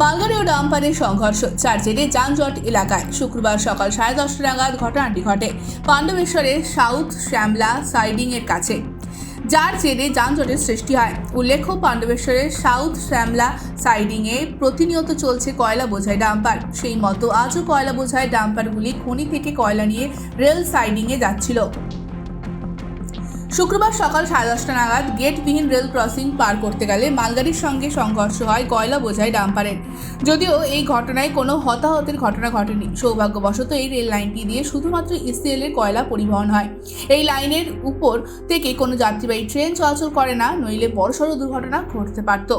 মালগাড়ি ও ডাম্পারের সংঘর্ষ। চার জেরে যানজট এলাকায় শুক্রবার সকাল সাড়ে দশটা নাগাদ ঘটনাটি ঘটে পাণ্ডবেশ্বরের সাউথ শ্যামলা সাইডিং এর কাছে। যার জেরে যানজটের সৃষ্টি হয়। উল্লেখ্য পাণ্ডবেশ্বরের সাউথ শ্যামলা সাইডিংয়ে প্রতিনিয়ত চলছে কয়লা বোঝাই ডাম্পার। সেই মতো আজও কয়লা বোঝাই ডাম্পারগুলি খনি থেকে কয়লা নিয়ে রেল সাইডিংয়ে যাচ্ছিল। শুক্রবার সকাল সাড়ে দশটা নাগাদ গেটবিহীন রেল ক্রসিং পার করতে গেলে মালগাড়ির সঙ্গে সংঘর্ষ হয় কয়লা বোঝাই ডাম্পারের। যদিও এই ঘটনায় কোনো হতাহতের ঘটনা ঘটেনি। সৌভাগ্যবশত এই রেল লাইনটি দিয়ে শুধুমাত্র ইসিএল এর কয়লা পরিবহন হয়। এই লাইনের উপর থেকে কোনো যাত্রীবাহী ট্রেন চলাচল করে না, নইলে বড়সড় দুর্ঘটনা ঘটতে পারত।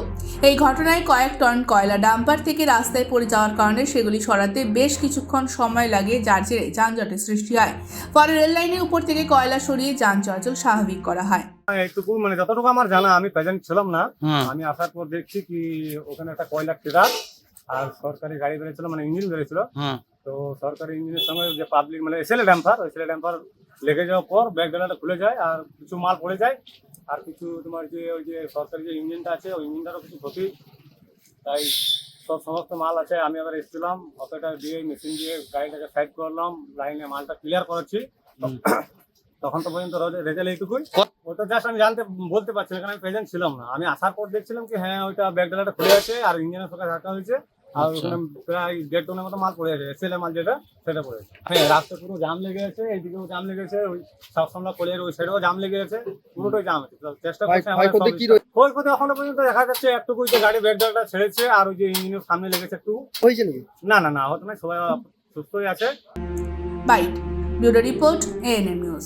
এই ঘটনায় কয়েক টন কয়লা ডাম্পার থেকে রাস্তায় পড়ে যাওয়ার কারণে সেগুলি সরাতে বেশ কিছুক্ষণ সময় লাগে, যার জেরে যানজটের সৃষ্টি হয়। পরে রেল লাইনের উপর থেকে কয়লা সরিয়ে যান চলাচল স্বাভাবিক করা হয়। এইটুকু মানে যতটুকু আমার জানা আমি প্রেজেন্ট ছিলাম না। আমি আসার পর দেখছি কি ওখানে একটা কয়লা ট্রাক আর সরকারি গাড়ি বেরিয়েছিল মানে ইঞ্জিন বেরিয়েছিল তো সরকারি ইঞ্জিনের সঙ্গে যে পাবলিক মানে এসএল ড্যাম্পার ওই এসএল ড্যাম্পার লেগে যাওয়ার পর ব্যাগ ডালাটা খুলে যায় আর কিছু মাল পড়ে যায় আর কিছু তোমার যে ওই যে সরকারি যে ইঞ্জিনটা আছে ওই ইঞ্জিনটারও কিছু ক্ষতি। তাই সব সমস্ত মাল আছে আমি আবার এসেছিলাম অতটা দিয়ে মেশিন দিয়ে গাড়িটাকে সাইড করলাম লাইনে মালটা ক্লিয়ার করেছি। তখন তো পর্যন্ত রেজাল্ট এইটুকুই। ওটা জাস্ট আমি জানতে বলতে পারছি না কারণ আমি প্রেজেন্ট ছিলাম না। আমি আসার পর দেখছিলাম কি হ্যাঁ ওইটা ব্যাগ ডালাটা খুলে আছে আর ইঞ্জিনের সঙ্গে ধাক্কা হয়েছে। আর আচ্ছা। ওখানে প্রায় দেড় টনের মতো মাল পড়ে আছে এসএলের মাল যেটা সেটা পড়ে আছে হ্যাঁ। রাস্তা পুরো জাম লেগে আছে এইদিকেও জাম লেগেছে ওই সব কলের ওই সাইডেও জাম লেগে আছে পুরোটাই জাম আছে। চেষ্টা করছি আমরা ক্ষয়ক্ষতি সব- কি রয়েছে? ক্ষয়ক্ষতি এখনও পর্যন্ত দেখা যাচ্ছে একটুকুই যে গাড়ি ব্যাগ ডালাটা ছেড়েছে আর ওই যে ইঞ্জিনের সামনে লেগেছে একটু। হয়েছে নাকি? না না না হতো না সবাই সুস্থই আছে। Byte bureau report ANM news